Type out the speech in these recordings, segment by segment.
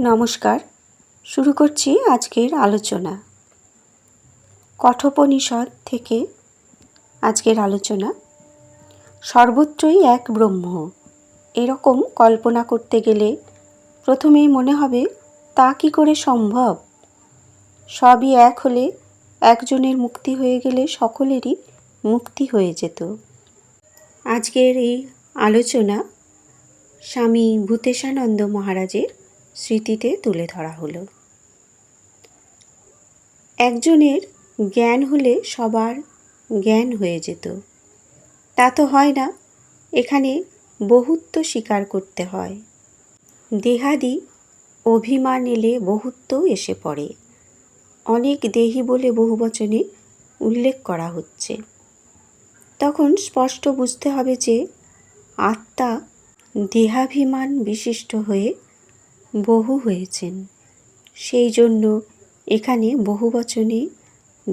নমস্কার। শুরু করছি আজকের আলোচনা। কঠোপনিষদ থেকে আজকের আলোচনা। সর্বত্রই এক ব্রহ্ম। এরকম কল্পনা করতে গেলে প্রথমেই মনে হবে, তা কি করে সম্ভব? সবই এক হলে একজনের মুক্তি হয়ে গেলে সকলেরই মুক্তি হয়ে যেত। আজকের এই আলোচনা স্বামী ভূতেশানন্দ মহারাজের স্মৃতিতে তুলে ধরা হলো। একজনের জ্ঞান হলে সবার জ্ঞান হয়ে যেত। তা তো হয় না, এখানে বহুত্ব স্বীকার করতে হয়। দেহাদি অভিমান এলে বহুত্ব এসে পড়ে। অনেক দেহি বলে বহুবচনে উল্লেখ করা হচ্ছে। তখন স্পষ্ট বুঝতে হবে যে আত্মা দেহাভিমান বিশিষ্ট হয়ে বহু হয়েছেন। সেই জন্য এখানে বহুবচনে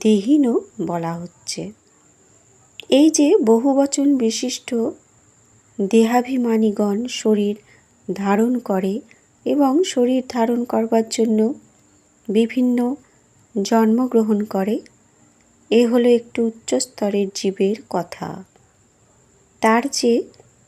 দেহীনও বলা হচ্ছে। এই যে বহুবচন বিশিষ্ট দেহাভিমানীগণ শরীর ধারণ করে এবং শরীর ধারণ করবার জন্য বিভিন্ন জন্মগ্রহণ করে, এ হলো একটু উচ্চস্তরের জীবের কথা। তার যে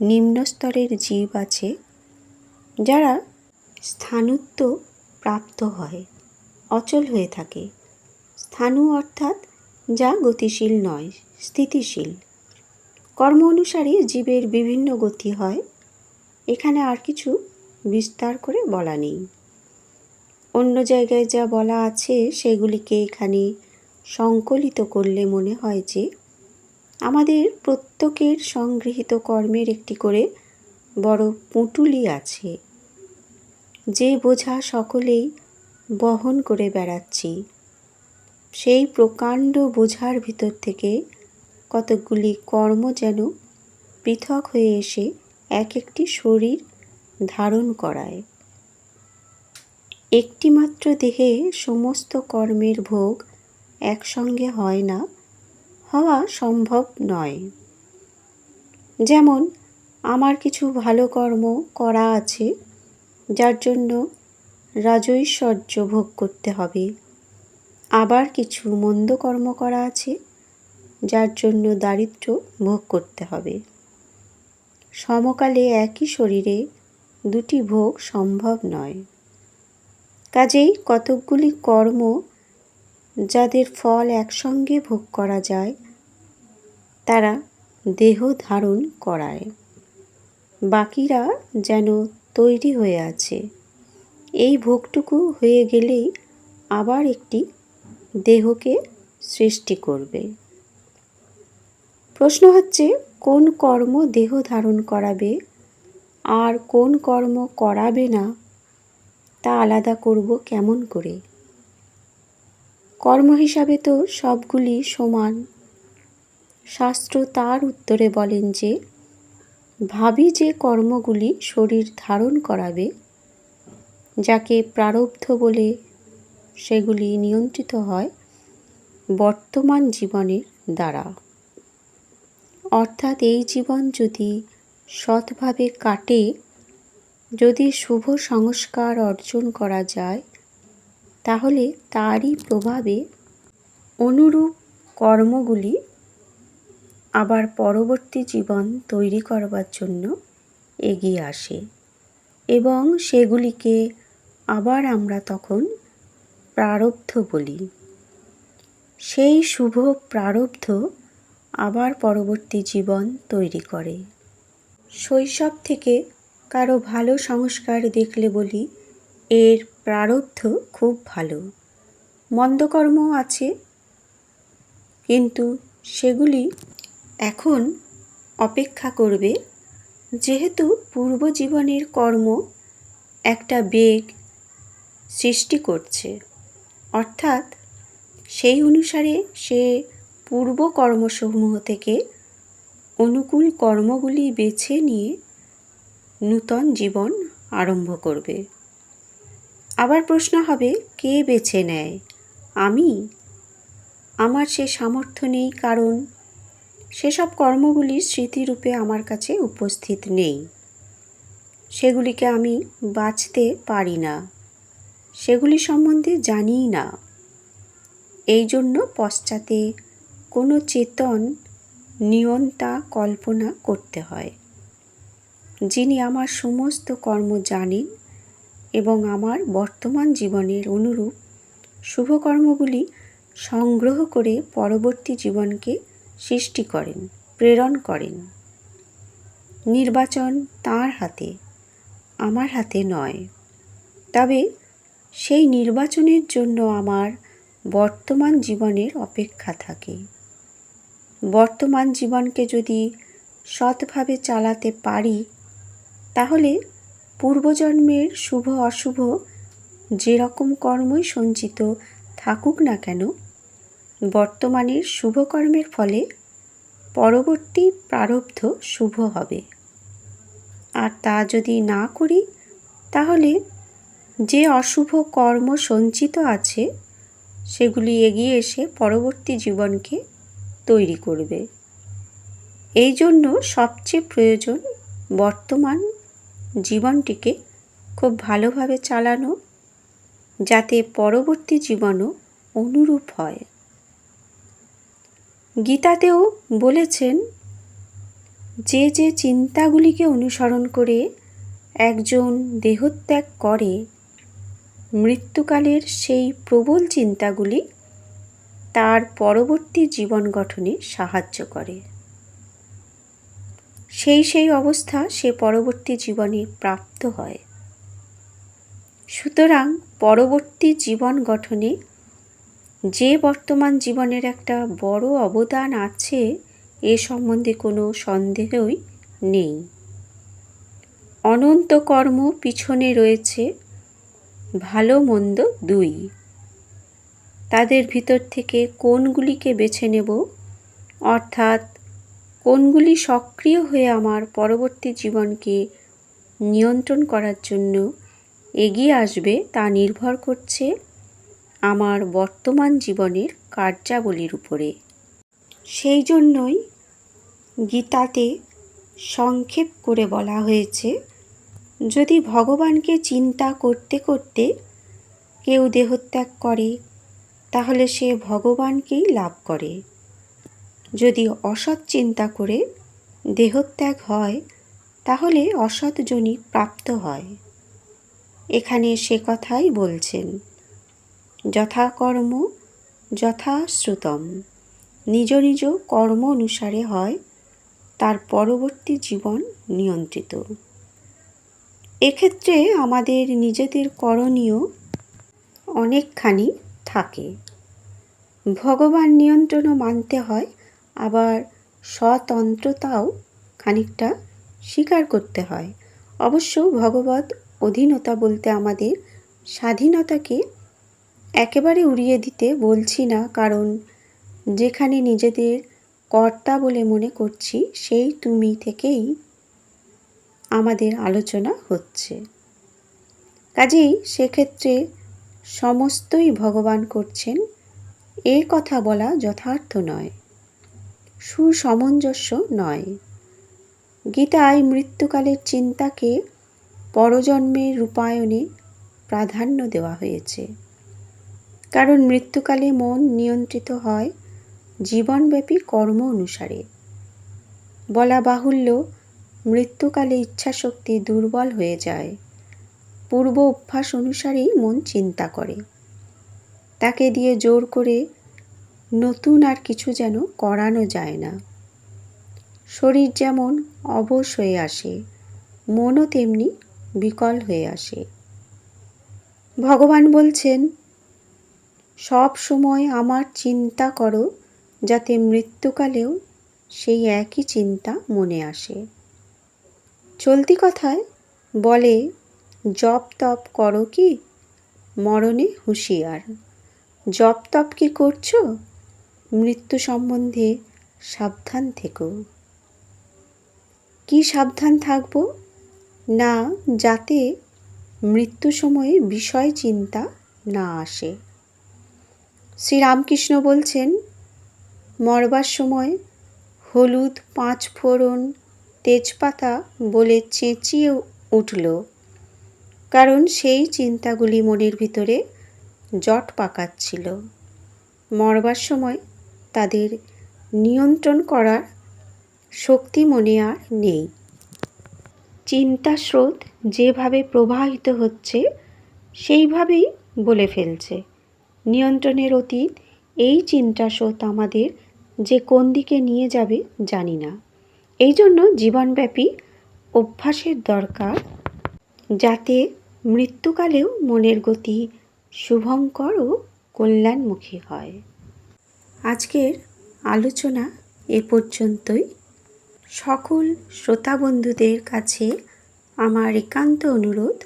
নিম্নস্তরের জীব আছে যারা স্থানুত্ব প্রাপ্ত হয়, অচল হয়ে থাকে। স্থানু অর্থাৎ যা গতিশীল নয়, স্থিতিশীল। কর্ম অনুসারে জীবের বিভিন্ন গতি হয়, এখানে আর কিছু বিস্তার করে বলা নেই। অন্য জায়গায় যা বলা আছে সেগুলিকে এখানে সংকলিত করলে মনে হয় যে আমাদের প্রত্যেকের সংগৃহীত কর্মের একটি করে বড় পুঁটুলি আছে। যে বোঝা সকলেই বহন করে বেড়াচ্ছি, সেই প্রকাণ্ড বোঝার ভিতর থেকে কতকগুলি কর্ম যেন পৃথক হয়ে এসে এক একটি শরীর ধারণ করায়। একটিমাত্র দেহে সমস্ত কর্মের ভোগ একসঙ্গে হয় না, হওয়া সম্ভব নয়। যেমন, আমার কিছু ভালো কর্ম করা আছে যার জন্য রাজৈশ্বর্য ভোগ করতে হবে। আবার কিছু মন্দ কর্ম করা আছে, যার জন্য দারিদ্র ভোগ করতে হবে। সমকালে একই শরীরে দুটি ভোগ সম্ভব নয়। কাজেই কতকগুলি কর্ম যাদের ফল একসঙ্গে ভোগ করা যায়, তারা দেহ ধারণ করায়। বাকিরা যেন তৈরি হয়ে আছে। এই ভোগটুকু হয়ে গেলেই আবার একটি দেহকে সৃষ্টি করবে। প্রশ্ন হচ্ছে, কোন কর্ম দেহ ধারণ করাবে আর কোন কর্ম করাবে না তা আলাদা করব কেমন করে? কর্ম হিসাবে তো সবগুলি সমান। শাস্ত্র তার উত্তরে বলেন যে ভাবি যে কর্মগুলি শরীর ধারণ করাবে, যাকে প্রারব্ধ বলে সেগুলি নিয়ন্ত্রিত হয় বর্তমান জীবনের দ্বারা। অর্থাৎ এই জীবন যদি সৎভাবে কাটে, যদি শুভ সংস্কার অর্জন করা যায়, তাহলে তারই প্রভাবে অনুরূপ কর্মগুলি আবার পরবর্তী জীবন তৈরি করবার জন্য এগিয়ে আসে এবং সেগুলিকে আবার আমরা তখন প্রারব্ধ বলি। সেই শুভ প্রারব্ধ আবার পরবর্তী জীবন তৈরি করে। শৈশব থেকে কারও ভালো সংস্কার দেখলে বলি, এর প্রারব্ধ খুব ভালো। মন্দকর্ম আছে, কিন্তু সেগুলি এখন অপেক্ষা করবে যেহেতু পূর্বজীবনের কর্ম একটা বেগ সৃষ্টি করছে। অর্থাৎ সেই অনুসারে সে পূর্ব কর্মসমূহ থেকে অনুকূল কর্মগুলি বেছে নিয়ে নূতন জীবন আরম্ভ করবে। আবার প্রশ্ন হবে, কে বেছে নেয়? আমি? আমার সে সামর্থ্য নেই, কারণ সেসব কর্মগুলি স্মৃতিরূপে আমার কাছে উপস্থিত নেই। সেগুলিকে আমি বাঁচতে পারি না। সেগুলি সম্বন্ধে জানিই না। এই জন্য পশ্চাতে কোনো চেতন নিয়ন্তা কল্পনা করতে হয়, যিনি আমার সমস্ত কর্ম জানেন এবং আমার বর্তমান জীবনের অনুরূপ শুভকর্মগুলি সংগ্রহ করে পরবর্তী জীবনকে সৃষ্টি করেন, প্রেরণ করেন। নির্বাচন তার হাতে, আমার হাতে নয়। তবে সেই নির্বাচনের জন্য আমার বর্তমান জীবনের অপেক্ষা থাকে। বর্তমান জীবনকে যদি সৎভাবে চালাতে পারি, তাহলে পূর্বজন্মের শুভ অশুভ যেরকম কর্মই সঞ্চিত থাকুক না কেন বর্তমানের শুভকর্মের ফলে পরবর্তী প্রারব্ধ শুভ হবে। আর তা যদি না করি, তাহলে যে অশুভ কর্ম সঞ্চিত আছে, সেগুলি এগিয়ে এসে পরবর্তী জীবনকে তৈরি করবে। এই জন্য সবচেয়ে প্রয়োজন বর্তমান জীবনটিকে খুব ভালোভাবে চালানো, যাতে পরবর্তী জীবনও অনুরূপ হয়। গীতাতেও বলেছেন, যে যে চিন্তাগুলিকে অনুসরণ করে একজন দেহত্যাগ করে, মৃত্যুকালের সেই প্রবল চিন্তাগুলি তার পরবর্তী জীবন গঠনে সাহায্য করে। সেই সেই অবস্থা সে পরবর্তী জীবনে প্রাপ্ত হয়। সুতরাং পরবর্তী জীবন গঠনে যে বর্তমান জীবনের একটা বড় অবদান আছে, এ সম্বন্ধে কোনো সন্দেহই নেই। অনন্ত কর্ম পিছনে রয়েছে, ভালো মন্দ দুই। তাদের ভিতর থেকে কোনগুলিকে বেছে নেব? অর্থাৎ, কোনগুলি সক্রিয় হয়ে আমার পরবর্তী জীবনকে নিয়ন্ত্রণ করার জন্য এগিয়ে আসবে তা নির্ভর করছে আমার বর্তমান জীবনের কার্যাবলীর উপরে। সেই জন্যই গীতাতে সংক্ষেপ করে বলা হয়েছে, যদি ভগবানকে চিন্তা করতে করতে কেউ দেহত্যাগ করে, তাহলে সে ভগবানকেই লাভ করে। যদি অসৎ চিন্তা করে দেহত্যাগ হয়, তাহলে অসৎজনই প্রাপ্ত হয়। এখানে সে কথাই বলছেন। যথাকর্ম যথাশ্রুতম। নিজ নিজ কর্ম অনুসারে হয়, তার পরবর্তী জীবন নিয়ন্ত্রিত। এক্ষেত্রে আমাদের নিজেদের করণীয় অনেকখানি থাকে। ভগবান নিয়ন্ত্রণও মানতে হয়, আবার স্বতন্ত্রতাও খানিকটা স্বীকার করতে হয়। অবশ্য ভগবত অধীনতা বলতে আমাদের স্বাধীনতাকে একেবারে উড়িয়ে দিতে বলছি না, কারণ যেখানে নিজেদের কর্তা বলে মনে করছি, সেই তুমি থেকেই আমাদের আলোচনা হচ্ছে। কাজেই সেক্ষেত্রে সমস্তই ভগবান করছেন, এ কথা বলা যথার্থ নয়, সুসমঞ্জস্য নয়। গীতায় মৃত্যুকালের চিন্তাকে পরজন্মের রূপায়ণে প্রাধান্য দেওয়া হয়েছে। কারণ মৃত্যুকালে মন নিয়ন্ত্রিত হয় জীবনব্যাপী কর্ম অনুসারে। বলা বাহুল্য, মৃত্যুকালে ইচ্ছাশক্তি দুর্বল হয়ে যায়। পূর্ব অভ্যাস অনুসারেই মন চিন্তা করে। তাকে দিয়ে জোর করে নতুন আর কিছু যেন করানো যায় না। শরীর যেমন অবশ হয়ে আসে, মনও তেমনি বিকল হয়ে আসে। ভগবান বলছেন সব সময় আমার চিন্তা করো, যাতে মৃত্যুকালেও সেই একই চিন্তা মনে আসে। চলতি কথায় বলে, জপ তপ করো কি? মরণে হুঁশিয়ার। জপ তপ কি করছ? মৃত্যু সম্বন্ধে সাবধান থেকো। কি সাবধান থাকব? না, যাতে মৃত্যু সময়ে বিষয় চিন্তা না আসে। শ্রীরামকৃষ্ণ বলছেন, মরবার সময় হলুদ পাঁচ ফোড়ন তেজপাতা বলে চেঁচিয়ে উঠল। কারণ সেই চিন্তাগুলি মনের ভিতরে জট পাকাচ্ছিল। মরবার সময় তাদের নিয়ন্ত্রণ করার শক্তি মনে আর নেই। চিন্তা স্রোত যেভাবে প্রবাহিত হচ্ছে, সেইভাবেই বলে ফেলছে। নিয়ন্ত্রণের অতীত, এই চিন্তা স্রোত আমাদের যে কোন দিকে নিয়ে যাবে জানি না। এই জন্য জীবনব্যাপী অভ্যাসের দরকার যাতে মৃত্যুকালেও মনের গতি শুভঙ্কর ও কল্যাণমুখী হয়। আজকের আলোচনা এ পর্যন্তই। সকল শ্রোতা বন্ধুদের কাছে আমার একান্ত অনুরোধ,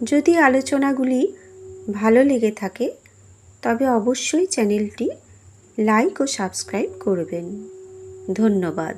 যদি আলোচনাগুলি ভালো লেগে থাকে তবে অবশ্যই চ্যানেলটি লাইক ও সাবস্ক্রাইব করবেন। ধন্যবাদ।